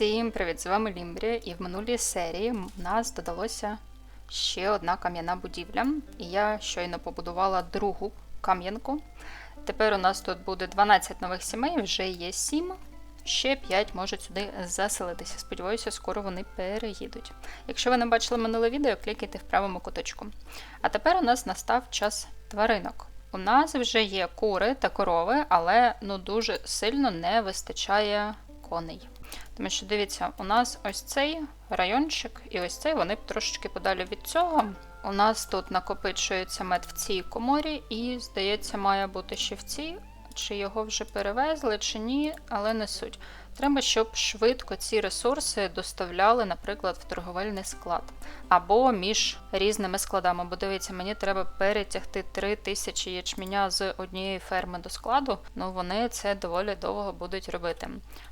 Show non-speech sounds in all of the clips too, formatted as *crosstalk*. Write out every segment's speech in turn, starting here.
Всім привіт! З вами Лімбрія, і в минулій серії в нас додалося ще одна кам'яна будівля. І я щойно побудувала другу кам'янку. Тепер у нас тут буде 12 нових сімей, вже є 7. Ще 5 можуть сюди заселитися. Сподіваюся, скоро вони переїдуть. Якщо ви не бачили минуле відео, клікайте в правому куточку. А тепер у нас настав час тваринок. У нас вже є кури та корови, але ну дуже сильно не вистачає коней. Тому що дивіться, у нас ось цей райончик і ось цей вони трошечки подалі від цього. У нас тут накопичується мед в цій коморі, і, здається, має бути ще в цій. Чи його вже перевезли, чи ні, але не суть. Треба, щоб швидко ці ресурси доставляли, наприклад, в торговельний склад або між різними складами. Бо дивіться, мені треба перетягти 3 тисячі ячменя з однієї ферми до складу. Ну вони це доволі довго будуть робити.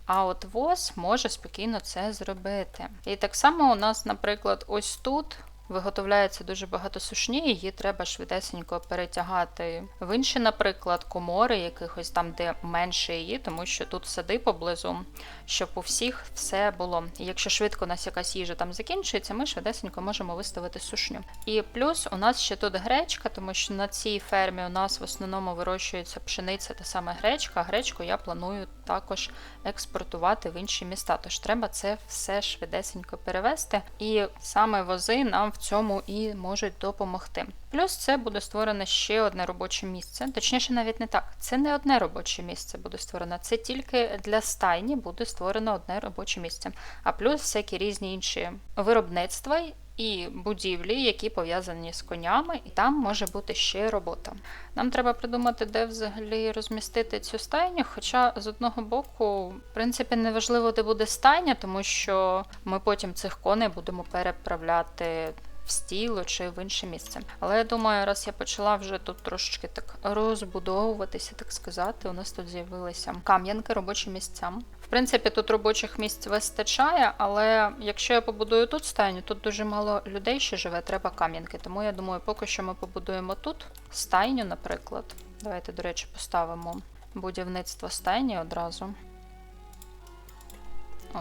А от ВОЗ може спокійно це зробити. І так само у нас, наприклад, ось тут. Виготовляється дуже багато сушні, її треба швидесенько перетягати в інші, наприклад, комори, якихось там, де менше її, тому що тут сади поблизу, щоб у всіх все було. І якщо швидко у нас якась їжа там закінчується, ми швидесенько можемо виставити сушню. І плюс у нас ще тут гречка, тому що на цій фермі у нас в основному вирощується пшениця та саме гречка. Гречку я планую також експортувати в інші міста. Тож треба це все швидесенько перевести. І саме вози нам в цьому і можуть допомогти. Плюс це буде створено ще одне робоче місце. Точніше, навіть не так. Це не одне робоче місце буде створено, це тільки для стайні буде створено одне робоче місце. А плюс всякі різні інші виробництва. І будівлі, які пов'язані з конями, і там може бути ще робота. Нам треба придумати, де взагалі розмістити цю стайню. Хоча з одного боку, в принципі, не важливо, де буде стайня, тому що ми потім цих коней будемо переправляти в стіло чи в інше місце. Але я думаю, раз я почала вже тут трошечки так розбудовуватися, так сказати, у нас тут з'явилися кам'янки, робочі місця. Принципі, тут робочих місць вистачає, але якщо я побудую тут стайню, тут дуже мало людей ще живе, треба кам'янки. Тому я думаю, поки що ми побудуємо тут стайню, наприклад. Давайте, до речі, поставимо будівництво стайні одразу.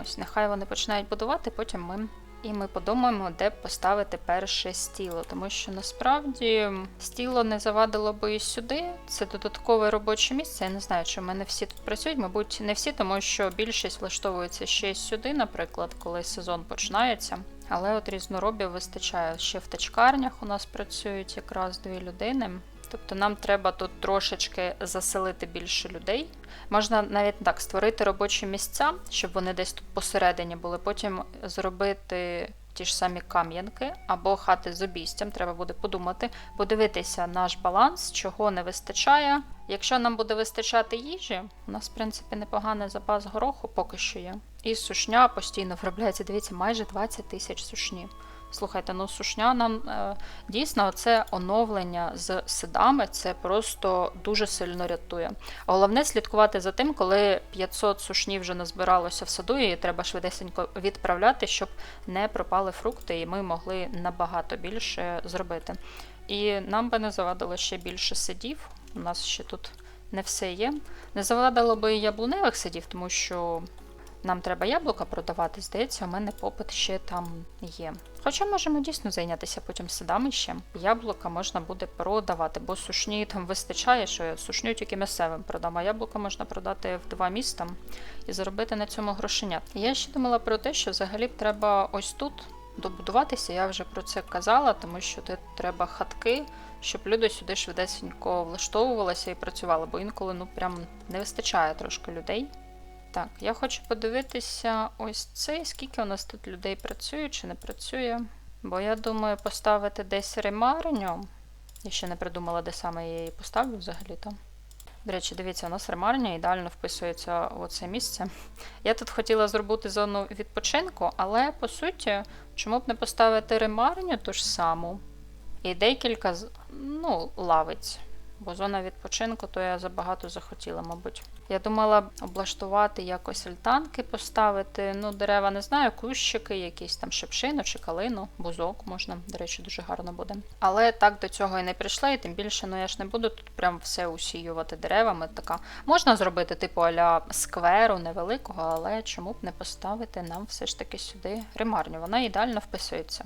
Ось, нехай вони починають будувати, потім ми і ми подумаємо, де поставити перше стіло, тому що насправді стіло не завадило би і сюди. Це додаткове робоче місце. Я не знаю, чи в мене всі тут працюють. Мабуть, не всі, тому що більшість влаштовується ще сюди, наприклад, коли сезон починається. Але от різноробів вистачає. Ще в тачкарнях у нас працюють якраз дві людини. Тобто нам треба тут трошечки заселити більше людей. Можна навіть так створити робочі місця, щоб вони десь тут посередині були. Потім зробити ті ж самі кам'янки або хати з обійстям. Треба буде подумати, подивитися наш баланс, чого не вистачає. Якщо нам буде вистачати їжі, у нас, в принципі, непоганий запас гороху поки що є. І сушня постійно виробляється. Дивіться, майже 20 тисяч сушні. Слухайте, ну сушня нам е, дійсно це оновлення з садами, це просто дуже сильно рятує. Головне слідкувати за тим, коли 500 сушнів вже назбиралося в саду, і треба швидесенько відправляти, щоб не пропали фрукти, і ми могли набагато більше зробити. І нам би не завадило ще більше садів. У нас ще тут не все є. Не завадило би і яблуневих садів, тому що. Нам треба яблука продавати, здається, у мене попит ще там є. Хоча можемо дійсно зайнятися потім садами ще. Яблука можна буде продавати, бо сушні там вистачає, що сушню тільки місцевим продам, а яблука можна продати в два міста і заробити на цьому грошенят. Я ще думала про те, що взагалі б треба ось тут добудуватися. Я вже про це казала, тому що тут треба хатки. Щоб люди сюди швидесенько влаштовувалися і працювали, бо інколи ну прям не вистачає трошки людей. Так, я хочу подивитися ось цей, скільки у нас тут людей працює чи не працює. Бо я думаю поставити десь ремарню. Я ще не придумала, де саме я її поставлю взагалі-то. До речі, дивіться, у нас ремарня ідеально вписується у це місце. Я тут хотіла зробити зону відпочинку, але по суті, чому б не поставити ремарню ту ж саму? І декілька ну, лавиць. Бо зона відпочинку, то я забагато захотіла, мабуть. Я думала облаштувати якось альтанки, поставити. Ну, дерева не знаю, кущики, якісь там шипшину чи калину, бузок можна, до речі, дуже гарно буде. Але так до цього і не прийшла, і тим більше, ну я ж не буду тут прям все усіювати деревами. Така можна зробити типу аля скверу невеликого, але чому б не поставити нам все ж таки сюди ремарню? Вона ідеально вписується.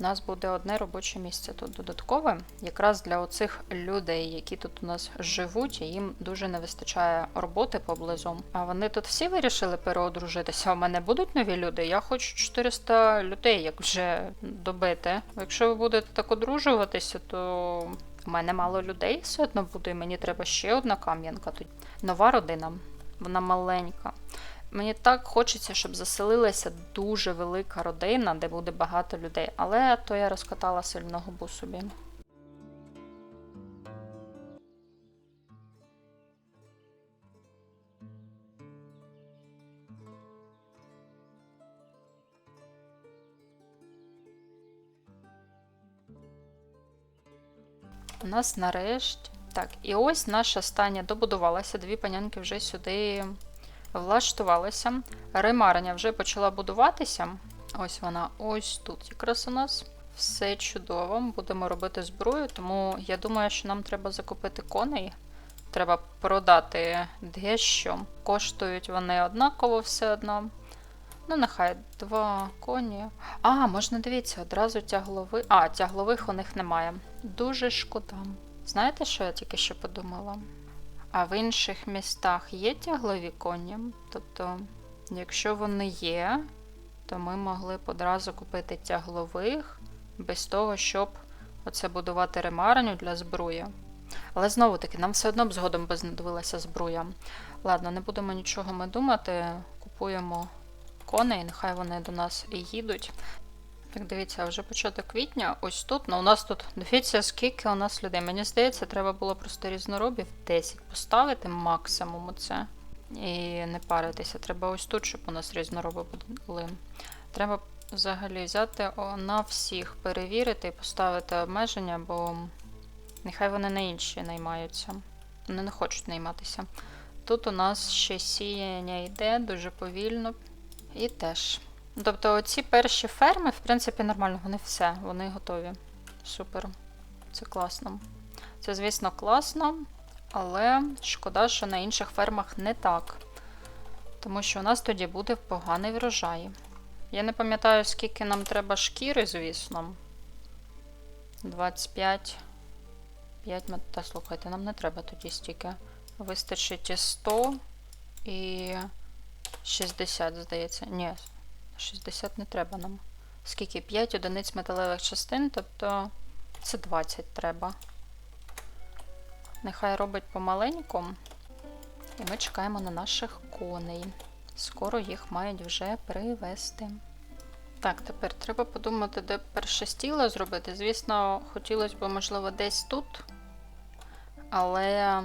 У нас буде одне робоче місце тут додаткове, якраз для оцих людей, які тут у нас живуть, і їм дуже не вистачає роботи поблизу. А вони тут всі вирішили переодружитися. У мене будуть нові люди. Я хочу 400 людей, як вже добити. Якщо ви будете так одружуватися, то у мене мало людей все одно буде. і Мені треба ще одна кам'янка. Тут нова родина, вона маленька. Мені так хочеться, щоб заселилася дуже велика родина, де буде багато людей. Але то я розкатала сильно губу собі. У нас нарешті. Так, і ось наша стання добудувалася. Дві панянки вже сюди влаштувалися. Ремарня вже почала будуватися. Ось вона, ось тут якраз у нас. Все чудово. Будемо робити зброю, тому я думаю, що нам треба закупити коней. Треба продати дещо. Коштують вони однаково все одно. Ну, нехай два коні. А, можна дивіться, одразу тяглови. А, тяглових у них немає. Дуже шкода. Знаєте, що я тільки що подумала? А в інших містах є тяглові коні? Тобто, якщо вони є, то ми могли б одразу купити тяглових без того, щоб оце будувати ремарню для зброї. Але знову таки, нам все одно б згодом би знадобилася збруя. Ладно, не будемо нічого ми думати. Купуємо коней, нехай вони до нас і їдуть. Так, дивіться, вже початок квітня. Ось тут. Ну, у нас тут, дивіться, скільки у нас людей. Мені здається, треба було просто різноробів 10 поставити максимум оце. І не паритися. Треба ось тут, щоб у нас різнороби були. Треба взагалі взяти на всіх, перевірити і поставити обмеження, бо нехай вони на інші наймаються. Вони не хочуть найматися. Тут у нас ще сіяння йде дуже повільно. І теж. Тобто ці перші ферми, в принципі, нормально, вони все, вони готові. Супер. Це класно. Це, звісно, класно, але шкода, що на інших фермах не так. Тому що у нас тоді буде поганий врожай. Я не пам'ятаю, скільки нам треба шкіри, звісно. 25. 5 Та слухайте, нам не треба тоді стільки. Вистачить і 100 і 60, здається. Ні, 60 не треба нам. Скільки? 5 одиниць металевих частин, тобто це 20 треба. Нехай робить помаленьку. І ми чекаємо на наших коней. Скоро їх мають вже привезти. Так, тепер треба подумати, де перше стіло зробити. Звісно, хотілося б, можливо, десь тут. Але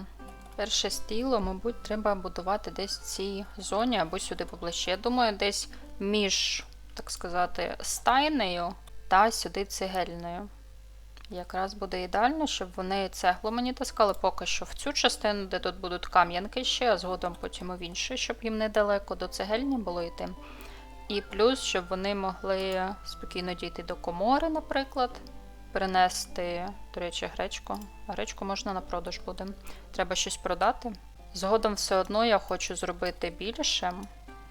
перше стіло, мабуть, треба будувати десь в цій зоні або сюди поближче. Я думаю, десь між, так сказати, стайнею та сюди цегельною. Якраз буде ідеально, щоб вони цеглу мені таскали поки що в цю частину, де тут будуть кам'янки ще, а згодом потім в іншу, щоб їм недалеко до цегельні було йти. І плюс, щоб вони могли спокійно дійти до комори, наприклад, принести, до речі, гречку. Гречку можна на продаж буде. Треба щось продати. Згодом все одно я хочу зробити більше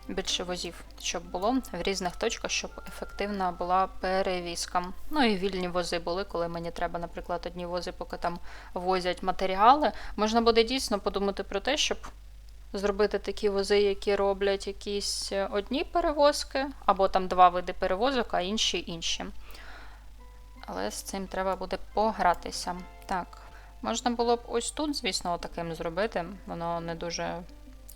більше возів, щоб було в різних точках, щоб ефективна була перевізка. Ну і вільні вози були, коли мені треба, наприклад, одні вози, поки там возять матеріали. Можна буде дійсно подумати про те, щоб зробити такі вози, які роблять якісь одні перевозки, або там два види перевозок, а інші інші. Але з цим треба буде погратися. Так, можна було б ось тут, звісно, таким зробити. Воно не дуже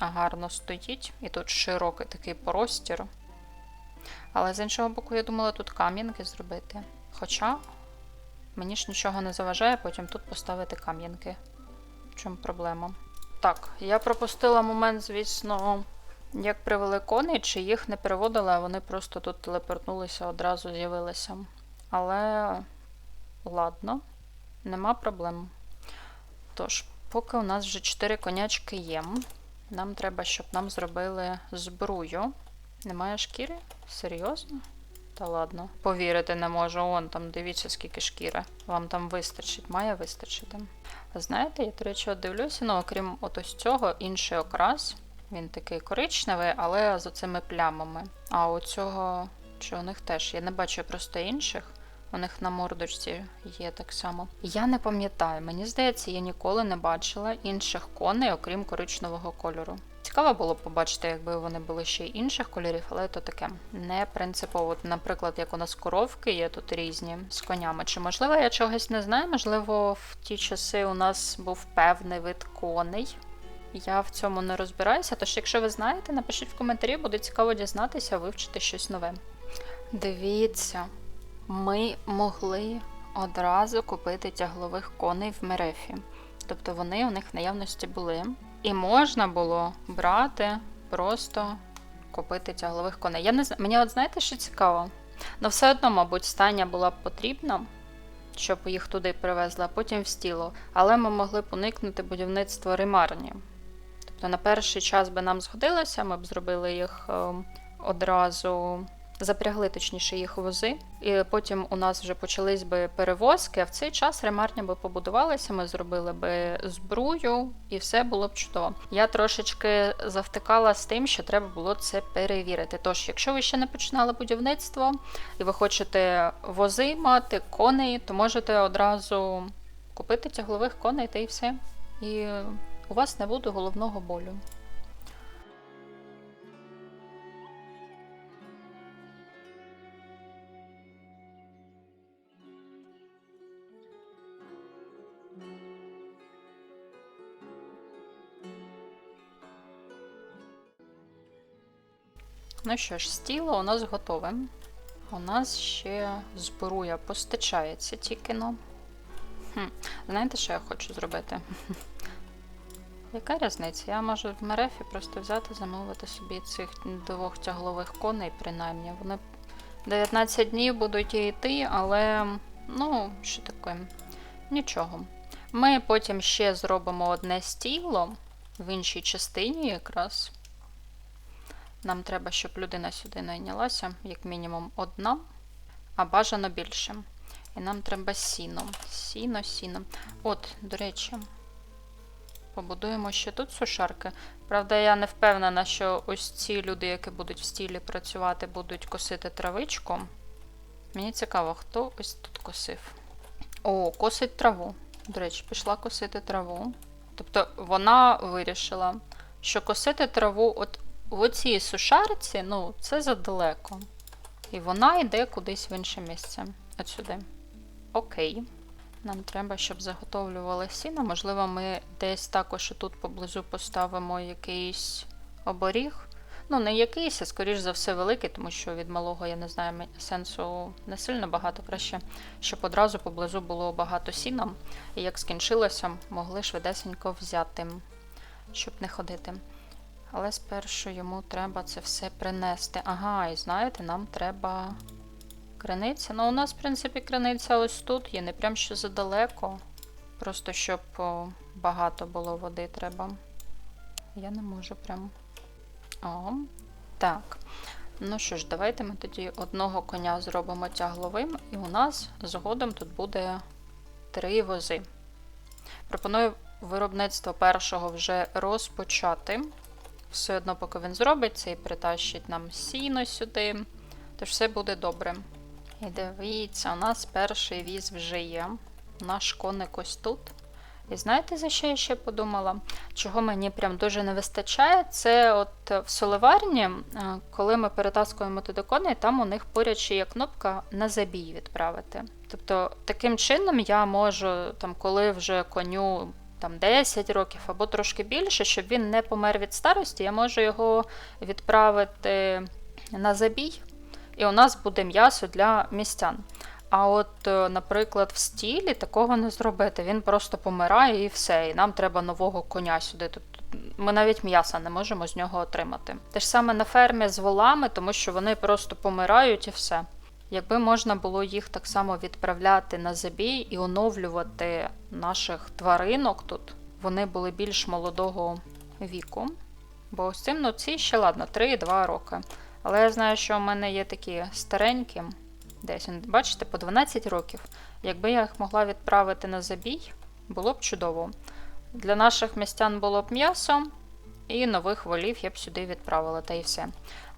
гарно стоїть. І тут широкий такий простір. Але з іншого боку, я думала тут кам'янки зробити. Хоча мені ж нічого не заважає потім тут поставити кам'янки. В чому проблема? Так, я пропустила момент, звісно, як привели коней, чи їх не переводили, а вони просто тут телепортнулися, одразу з'явилися. Але ладно, нема проблем. Тож, поки у нас вже 4 конячки є, нам треба, щоб нам зробили збрую. Немає шкіри? Серйозно? Та ладно. Повірити не можу. Он там, дивіться, скільки шкіри. Вам там вистачить, має вистачити. Знаєте, я, до речі, дивлюся, ну, окрім от ось цього, інший окрас. Він такий коричневий, але з оцими плямами. А у цього, чи у них теж? Я не бачу просто інших. У них на мордочці є так само. Я не пам'ятаю, мені здається, я ніколи не бачила інших коней, окрім коричневого кольору. Цікаво було б побачити, якби вони були ще й інших кольорів, але то таке не принципово. Наприклад, як у нас коровки є тут різні з конями. Чи можливо я чогось не знаю? Можливо, в ті часи у нас був певний вид коней. Я в цьому не розбираюся, тож, якщо ви знаєте, напишіть в коментарі, буде цікаво дізнатися, вивчити щось нове. Дивіться, ми могли одразу купити тяглових коней в Мерефі. Тобто вони у них в наявності були. І можна було брати, просто купити тяглових коней. Я не знаю, мені от знаєте, що цікаво? Ну, все одно, мабуть, стання була б потрібна, щоб їх туди привезли, а потім в стіло. Але ми могли б уникнути будівництва римарні. Тобто на перший час би нам згодилося, ми б зробили їх е, одразу, запрягли точніше їх вози, і потім у нас вже почались би перевозки, а в цей час ремарня би побудувалася, ми зробили би збрую, і все було б чудово. Я трошечки завтикала з тим, що треба було це перевірити. Тож, якщо ви ще не починали будівництво і ви хочете вози мати, коней, то можете одразу купити тяглових коней та і все. І у вас не буде головного болю. Ну що ж, стіло у нас готове. У нас ще збруя постачається тільки но. Хм. Знаєте, що я хочу зробити? *laughs* Яка різниця? Я можу в Мерефі просто взяти, замовити собі цих двох тяглових коней, принаймні. Вони 19 днів будуть йти, але ну, що таке? Нічого. Ми потім ще зробимо одне стіло в іншій частині якраз. Нам треба, щоб людина сюди найнялася, як мінімум одна, а бажано більше. І нам треба сіно. Сіно, сіно. От, до речі, побудуємо ще тут сушарки. Правда, я не впевнена, що ось ці люди, які будуть в стілі працювати, будуть косити травичку. Мені цікаво, хто ось тут косив. О, косить траву. До речі, пішла косити траву. Тобто вона вирішила, що косити траву от в оцій сушарці, ну, це задалеко. І вона йде кудись в інше місце. От сюди. Окей. Нам треба, щоб заготовлювали сіно. Можливо, ми десь також тут поблизу поставимо якийсь оборіг. Ну, не якийсь, а скоріш за все, великий, тому що від малого, я не знаю, сенсу не сильно багато краще, щоб одразу поблизу було багато сіна. І як скінчилося, могли швидесенько взяти, щоб не ходити. Але спершу йому треба це все принести. Ага, і знаєте, нам треба криниця. Ну, у нас, в принципі, криниця ось тут є, не прям що задалеко. Просто щоб багато було води треба. Я не можу прям. О, так. Ну що ж, давайте ми тоді одного коня зробимо тягловим, і у нас згодом тут буде три вози. Пропоную виробництво першого вже розпочати. Все одно, поки він зробить це і притащить нам сіно сюди, тож все буде добре. І дивіться, у нас перший віз вже є. Наш коник ось тут. І знаєте, за що я ще подумала? Чого мені прям дуже не вистачає? Це от в соливарні, коли ми перетаскуємо туди коней, там у них поряд ще є кнопка на забій відправити. Тобто, таким чином я можу, там, коли вже коню там 10 років або трошки більше, щоб він не помер від старості, я можу його відправити на забій, і у нас буде м'ясо для містян. А от, е, наприклад, в стілі такого не зробити. Він просто помирає і все. І нам треба нового коня сюди. Тут ми навіть м'яса не можемо з нього отримати. Те ж саме на фермі з волами, тому що вони просто помирають і все. Якби можна було їх так само відправляти на забій і оновлювати наших тваринок тут, вони були більш молодого віку. Бо ось цим, ну ці ще ладно, 3-2 роки. Але я знаю, що у мене є такі старенькі, десь, бачите, по 12 років. Якби я їх могла відправити на забій, було б чудово. Для наших містян було б м'ясо, і нових волів я б сюди відправила, та і все.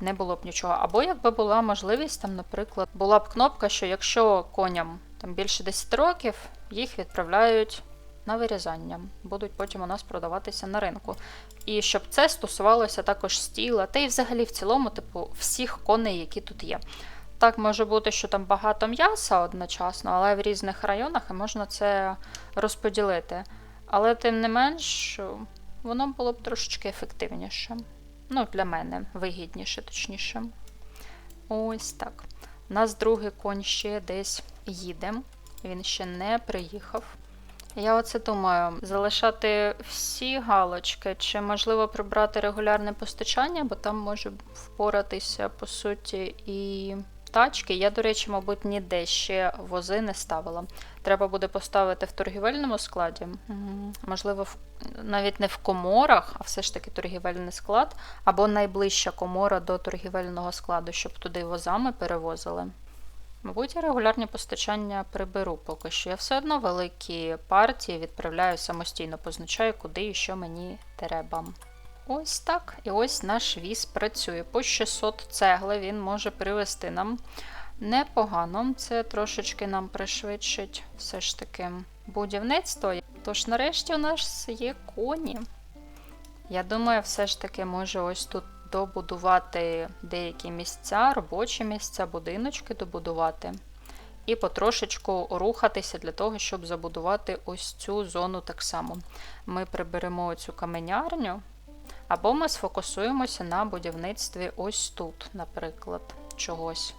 Не було б нічого. Або якби була можливість, там, наприклад, була б кнопка, що якщо коням там більше 10 років, їх відправляють на вирізання. Будуть потім у нас продаватися на ринку. І щоб це стосувалося також стіла, та й взагалі в цілому, типу, всіх коней, які тут є. Так може бути, що там багато м'яса одночасно, але в різних районах можна це розподілити. Але тим не менш, воно було б трошечки ефективніше. Ну, для мене вигідніше, точніше. Ось так. У нас другий конь ще десь їде. Він ще не приїхав. Я оце думаю, залишати всі галочки, чи можливо прибрати регулярне постачання, бо там може впоратися, по суті, і тачки. Я, до речі, мабуть, ніде ще вози не ставила. Треба буде поставити в торгівельному складі. Можливо, навіть не в коморах, а все ж таки торгівельний склад, або найближча комора до торгівельного складу, щоб туди возами перевозили. Мабуть, я регулярні постачання приберу поки що. Я все одно великі партії відправляю самостійно, позначаю, куди і що мені треба. Ось так. І ось наш віз працює. По 600 цегли він може привезти нам непогано. Це трошечки нам пришвидшить все ж таки будівництво. Тож, нарешті, у нас є коні. Я думаю, все ж таки може ось тут добудувати деякі місця, робочі місця, будиночки добудувати. І потрошечку рухатися для того, щоб забудувати ось цю зону так само. Ми приберемо цю каменярню, або ми сфокусуємося на будівництві ось тут, наприклад, чогось.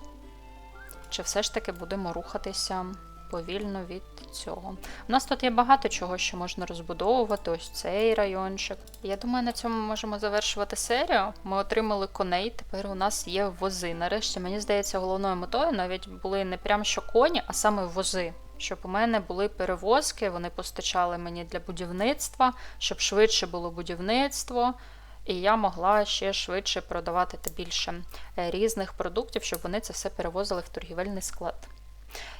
Чи все ж таки будемо рухатися повільно від цього? У нас тут є багато чого, що можна розбудовувати, ось цей райончик. Я думаю, на цьому ми можемо завершувати серію. Ми отримали коней, тепер у нас є вози. Нарешті, мені здається, головною метою навіть були не прям що коні, а саме вози. Щоб у мене були перевозки, вони постачали мені для будівництва, щоб швидше було будівництво, і я могла ще швидше продавати та більше е, різних продуктів, щоб вони це все перевозили в торгівельний склад.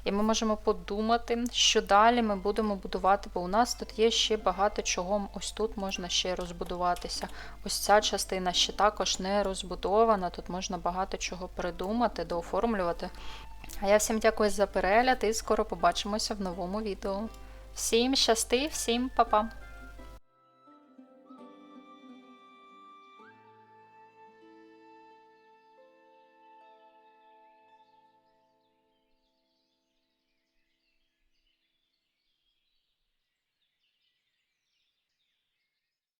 І ми можемо подумати, що далі ми будемо будувати, бо у нас тут є ще багато чого. Ось тут можна ще розбудуватися. Ось ця частина ще також не розбудована. Тут можна багато чого придумати, дооформлювати. А я всім дякую за перегляд і скоро побачимося в новому відео. Всім щасти, всім па-па!